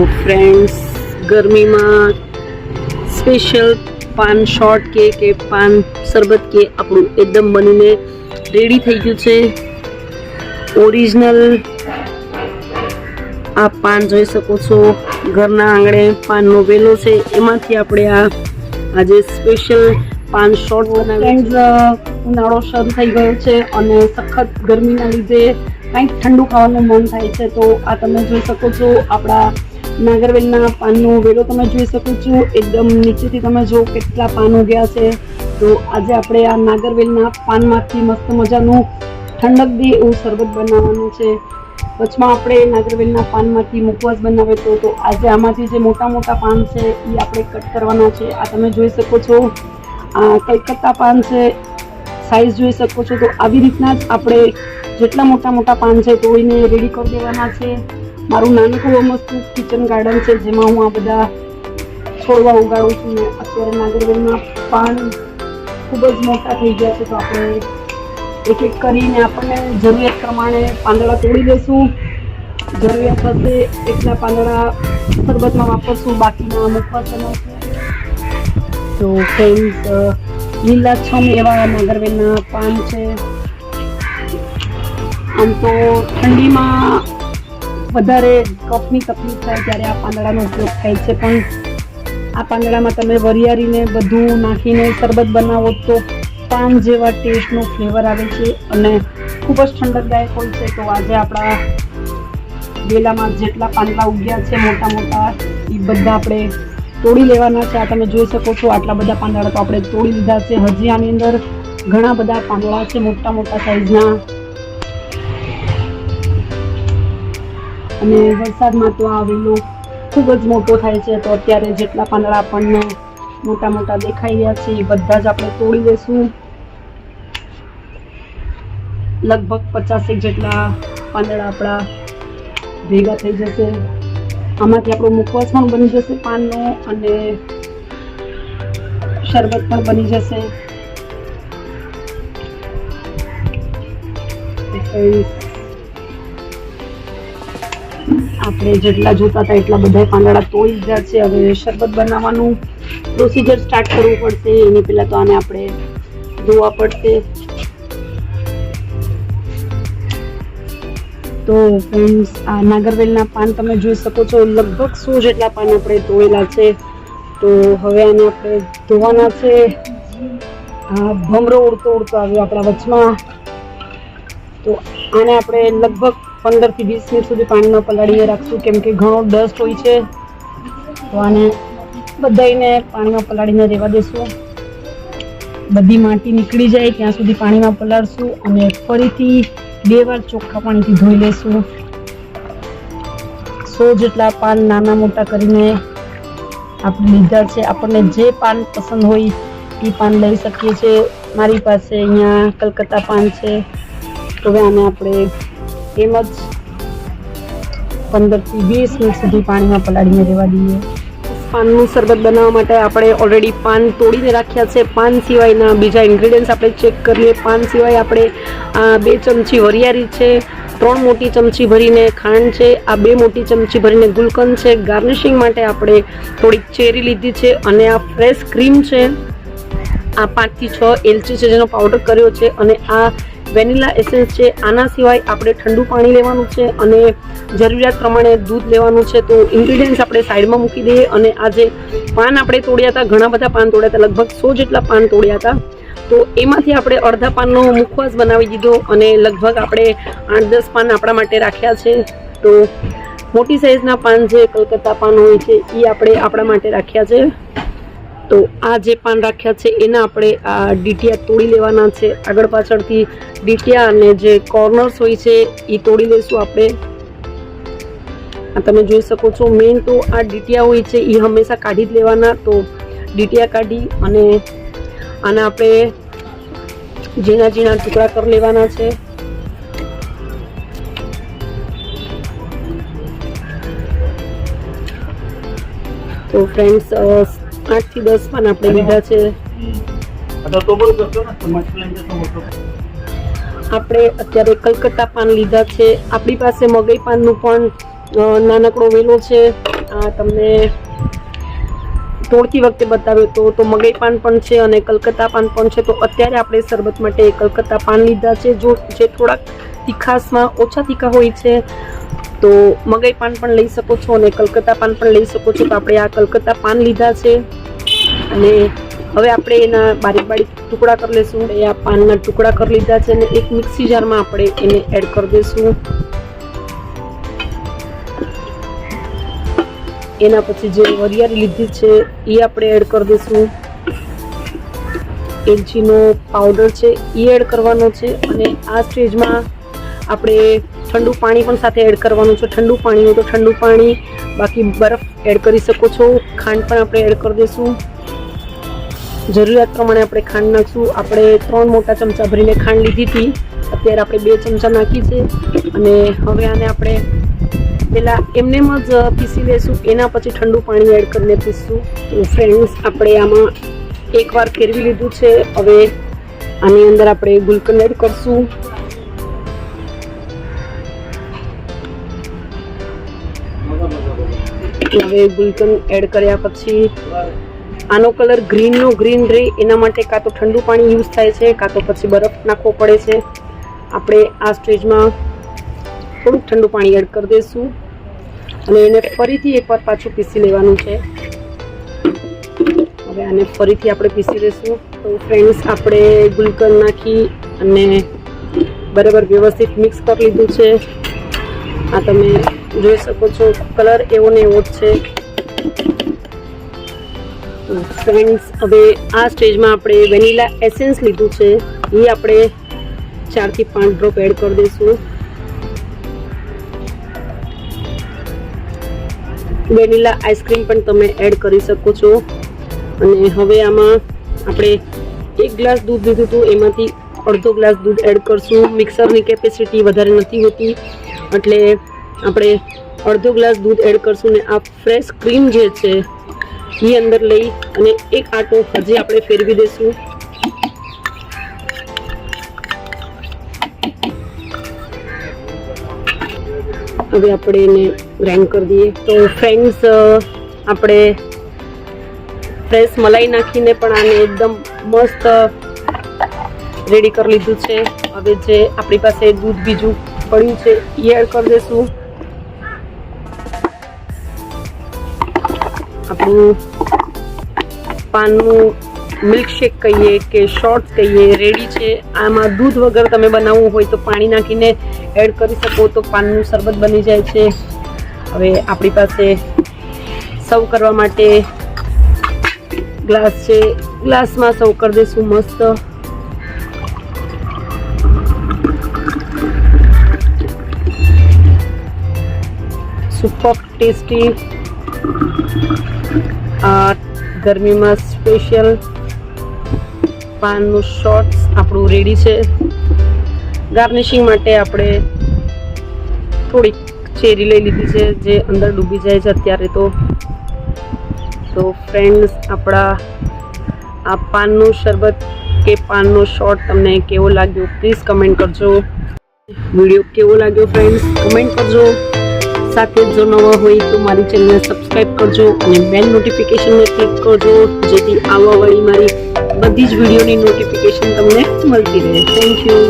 તો ફ્રેન્ડ્સ ગરમીમાં સ્પેશિયલ પાન શોર્ટ કે કે પાન શરબત કે આપણું એકદમ બનીને રેડી થઈ ગયું છે. ઓરિજિનલ આ પાન જોઈ શકો છો. ઘરના આંગણે પાનનો વેલો છે. એમાંથી આપણે આ આજે સ્પેશિયલ પાન શોર્ટ બનાવી ઉનાળો શરૂ થઈ ગયો છે અને સખત ગરમીના લીધે કંઈક ઠંડુ ખાવાનું મન થાય છે. તો આ તમે જોઈ શકો છો આપણા નાગરવેલના પાનનો વેલો તમે જોઈ શકો છો. એકદમ નીચેથી તમે જો કેટલા પાન ઉગ્યા છે. તો આજે આપણે આ નાગરવેલના પાનમાંથી મસ્ત મજાનું ઠંડક દે એવું શરબત બનાવવાનું છે. વચમાં આપણે નાગરવેલના પાનમાંથી મુખવાસ બનાવે તો તો આજે આમાંથી જે મોટા મોટા પાન છે એ આપણે કટ કરવાના છે. આ તમે જોઈ શકો છો. આ કલકત્તા પાન છે સાઈઝ જોઈ શકો છો. તો આવી રીતના જ આપણે જેટલા મોટા મોટા પાન છે તોડીને રેડી કરી દેવાના છે. મારું નાનકડું મસ્ત કિચન ગાર્ડન છે, જેમાં હું આ બધા છોડવા ઉગાડું છું. અત્યારે નાગરવેલના પાન ખૂબ જ મોટા થઈ ગયા છે, તો આપણે એક એક કરીને આપણને જરૂરિયાત પ્રમાણે પાંદડા તોડી દઈશું. જરૂરિયાત હશે એટલા પાંદડા શરબતમાં વાપરશું, બાકીના અમુક બનાવશું તો ફ્રેન્ડ્સ લીલાછમ એવા નાગરવેલના પાન છે. આમ તો ઠંડીમાં વધારે કફની તકલીફ થાય ત્યારે આ પાંદડાનો ઉપયોગ થાય છે. પણ આ પાંદડામાં તમે વરિયાળીને બધું નાખીને શરબત બનાવો તો પાન જેવા ટેસ્ટનો ફ્લેવર આવે છે અને ખૂબ જ ઠંડકદાયક હોય છે. તો આજે આપણા વેલામાં જેટલા પાંદડા ઉગ્યા છે મોટા મોટા, એ બધા આપણે તોડી લેવાના છે. આ તમે જોઈ શકો છો, આટલા બધા પાંદડા તો આપણે તોડી લીધા છે. હજી આની અંદર ઘણા બધા પાંદડા છે મોટા મોટા સાઈઝના અને વરસાદમાં તો આ વેલો ખૂબ જ મોટો થાય છે. તો અત્યારે જેટલા પાંદડા આપણને મોટા મોટા દેખાઈ રહ્યા છે, એ બધા જ આપણે તોડી દઈશું લગભગ પચાસેક જેટલા પાંદડા આપણા ભેગા થઈ જશે. આમાંથી આપણો મુખવાસ પણ બની જશે પાનનો અને શરબત પણ બની જશે. આપણે જેટલા જોતા હતા એટલા બધા પાંદડા તોડી દીધા છે. હવે શરબત બનાવવાનું પ્રોસીજર સ્ટાર્ટ કરવું પડશે. એની પહેલા તો આને આપણે ધોવા પડશે. તો ફ્રેન્ડ્સ આ નાગરવેલના પાન તમે જોઈ શકો છો. લગભગ સો જેટલા પાન આપણે ધોયેલા છે. તો હવે આને આપણે ધોવાના છે. આ ભમરો ઉડતો ઉડતો આવ્યો આપણા વચમાં. તો આને આપણે લગભગ પંદરથી વીસ મિનિટ સુધી પાણીમાં પલાળીને રાખશું, કેમ કે ઘણો ડસ્ટ હોય છે. તો આને બધાને પાણીમાં પલાળીને રહેવા દેશું. બધી માટી નીકળી જાય, ત્યાં સુધી પાણીમાં પલાળશું અને ફરીથી બે વાર ચોખ્ખા પાણીથી ધોઈ લેશું. સો જેટલા પાન નાના મોટા કરીને આપણે લીધા છે. આપણને જે પાન પસંદ હોય એ પાન લઈ શકીએ છીએ. મારી પાસે અહીંયા કલકત્તા પાન છે. તો આને આપણે એમ જ પંદરથી વીસ મિનિટ સુધી પાણીમાં પલાળીને રહેવા દઈએ. પાનનું શરબત બનાવવા માટે આપણે ઓલરેડી પાન તોડીને રાખ્યા છે. પાન સિવાયના બીજા ઇન્ગ્રેડિયન્ટ્સ આપણે ચેક કરીએ. પાન સિવાય આપણે બે ચમચી વરિયાળી છે, ત્રણ મોટી ચમચી ભરીને ખાંડ છે, આ બે મોટી ચમચી ભરીને ગુલકંદ છે. ગાર્નિશિંગ માટે આપણે થોડીક ચેરી લીધી છે અને આ ફ્રેશ ક્રીમ છે. આ પાંચથી છ એલચી છે જેનો પાવડર કર્યો છે અને આ વેનીલા એસેન્સ છે, આના સિવાય આપણે ઠંડુ પાણી લેવાનું છે અને જરૂરિયાત પ્રમાણે દૂધ લેવાનું છે, તો ઇન્ગ્રીડિયન્ટ્સ આપણે સાઈડમાં મૂકી દઈએ અને આજે પાન આપણે તોડ્યા હતા, ઘણા બધા પાન તોડ્યા હતા, લગભગ સો જેટલા પાન તોડ્યા હતા, તો એમાંથી આપણે અડધા પાનનો મુખવાસ બનાવી દીધો અને લગભગ આપણે આઠ દસ પાન આપણા માટે રાખ્યા છે, તો મોટી સાઇઝના પાન જે કલકત્તા પાન હોય છે એ આપણે આપણા માટે રાખ્યા છે. તો આ જે પાન રાખ્યા છે, એના આપણે આ ડીટીયા તોડી લેવાના છે. આગળ પાછળથી ડીટીયા અને જે કોર્નર્સ હોય છે એ તોડી લઈશું આપણે. આ તમે જોઈ શકો છો મેઇન તો આ ડીટીયા હોય છે એ હંમેશા કાઢી જ લેવાના. તો ડીટીયા કાઢી અને આના આપણે ઝીણા ઝીણા ટુકડા કરી લેવાના છે. તો ફ્રેન્ડ્સ આઠથી દસ પણ આપણે લીધા છે. આપણે અત્યારે કલકત્તા પાન લીધા છે. આપણી પાસે મગઈ પાનનું પણ નાનકડો વેલો છે. આ તમને તોડતી વખતે બતાવ્યો તો તો મગઈ પાન પણ છે અને કલકત્તા પાન પણ છે. તો અત્યારે આપણે શરબત માટે કલકત્તા પાન લીધા છે. જો જે થોડાક તીખાસમાં ઓછા તીખા હોય છે તો મગઈ પાન પણ લઈ શકો છો અને કલકત્તા પાન પણ લઈ શકો છો. તો આપણે આ કલકત્તા પાન લીધા છે. અને હવે આપણે એના બારીક બારીક ટુકડા કરી લઈશું એ આ પાનના ટુકડા કરી લીધા છે અને એક મિક્સી જારમાં આપણે એને એડ કરી દઈશું એના પછી જે વરિયાળી લીધી છે એ આપણે એડ કરી દઈશું એલચીનો પાવડર છે એ એડ કરવાનો છે અને આ સ્ટેજમાં આપણે ઠંડુ પાણી પણ સાથે એડ કરવાનું છે. ઠંડુ પાણી હોય તો ઠંડુ પાણી, બાકી બરફ એડ કરી શકો છો. ખાંડ પણ આપણે એડ કરી દઈશું જરૂરિયાત પ્રમાણે આપણે ખાંડ નાખશું. આપણે ત્રણ મોટા ચમચા ભરીને ખાંડ લીધી હતી. અત્યારે આપણે બે ચમચા નાખી છે. અને હવે આને આપણે પહેલાં એમનેમ જ પીસી લઈશું એના પછી ઠંડુ પાણી એડ કરીને પીસશું. તો ફ્રેન્ડ્સ આપણે આમાં એકવાર ફેરવી લીધું છે. હવે આની અંદર આપણે ગુલકંદ એડ કરશું. હવે ગુલકંદ એડ કર્યા પછી આનો કલર ગ્રીનનો ગ્રીન રહે એના માટે કાં તો ઠંડુ પાણી યુઝ થાય છે, કાં તો પછી બરફ નાખવો પડે છે. આપણે આ સ્ટેજમાં થોડુંક ઠંડુ પાણી એડ કરી દઈશું. અને એને ફરીથી એકવાર પાછું પીસી લેવાનું છે. હવે આને ફરીથી આપણે પીસી લઈશું તો ફ્રેન્ડ્સ આપણે ગુલકંદ નાખી અને બરાબર વ્યવસ્થિત મિક્સ કરી લીધું છે. આ તમે જોઈ શકો છો કલર એવો ને એવો જ છે. ફ્રેન્ડ્સ હવે આ સ્ટેજમાં આપણે વેનીલા એસેન્સ લીધું છે. એ આપણે ચારથી પાંચ ડ્રોપ એડ કરી દઈશું. વેનીલા આઈસ્ક્રીમ પણ તમે એડ કરી શકો છો. અને હવે આમાં આપણે એક ગ્લાસ દૂધ લીધું હતું. એમાંથી અડધો ગ્લાસ દૂધ એડ કરશું. મિક્સરની કેપેસિટી વધારે નથી હોતી. એટલે આપણે અડધો ગ્લાસ દૂધ એડ કરશું ને આ ફ્રેશ ક્રીમ જે છે એ અંદર લઈ અને એક આટો હજી આપણે ફેરવી દઈશું. હવે આપણે એને ગ્રાઇન્ડ કરી દઈએ. તો ફ્રેન્ડ્સ આપણે ફ્રેશ મલાઈ નાખીને પણ આને એકદમ મસ્ત રેડી કરી લીધું છે. હવે જે આપણી પાસે દૂધ બીજું પડ્યું છે, એ એડ કરી દઈશું. આપણું પાનનું મિલ્કશેક કહીએ કે શોર્ટ્સ કહીએ રેડી છે. આમાં દૂધ વગર તમે બનાવવું હોય તો પાણી નાખીને એડ કરી શકો તો પાનનું શરબત બની જાય છે. હવે આપણી પાસે સર્વ કરવા માટે ગ્લાસ છે. ગ્લાસમાં સર્વ કરી દઈશું મસ્ત. સુપર ટેસ્ટી ગરમીમાં સ્પેશિયલ પાનનું શોર્ટ્સ આપણું રેડી છે. ગાર્નિશિંગ માટે આપણે થોડીક ચેરી લઈ લીધી છે, જે અંદર ડૂબી જાય છે અત્યારે તો. તો ફ્રેન્ડ્સ આપણા આ પાનનું શરબત કે પાનનો શોર્ટ તમને કેવો લાગ્યો પ્લીઝ કમેન્ટ કરજો. વીડિયો કેવો લાગ્યો ફ્રેન્ડ્સ કમેન્ટ કરજો. સાથે જો નવા હોય તો મારી ચેનલને સબસ્ક્રાઇબ કરજો અને બેલ નોટિફિકેશનને ક્લિક કરજો, જેથી આવવાવાળી મારી બધી જ વિડીયોની નોટિફિકેશન તમને મળતી રહે. Thank you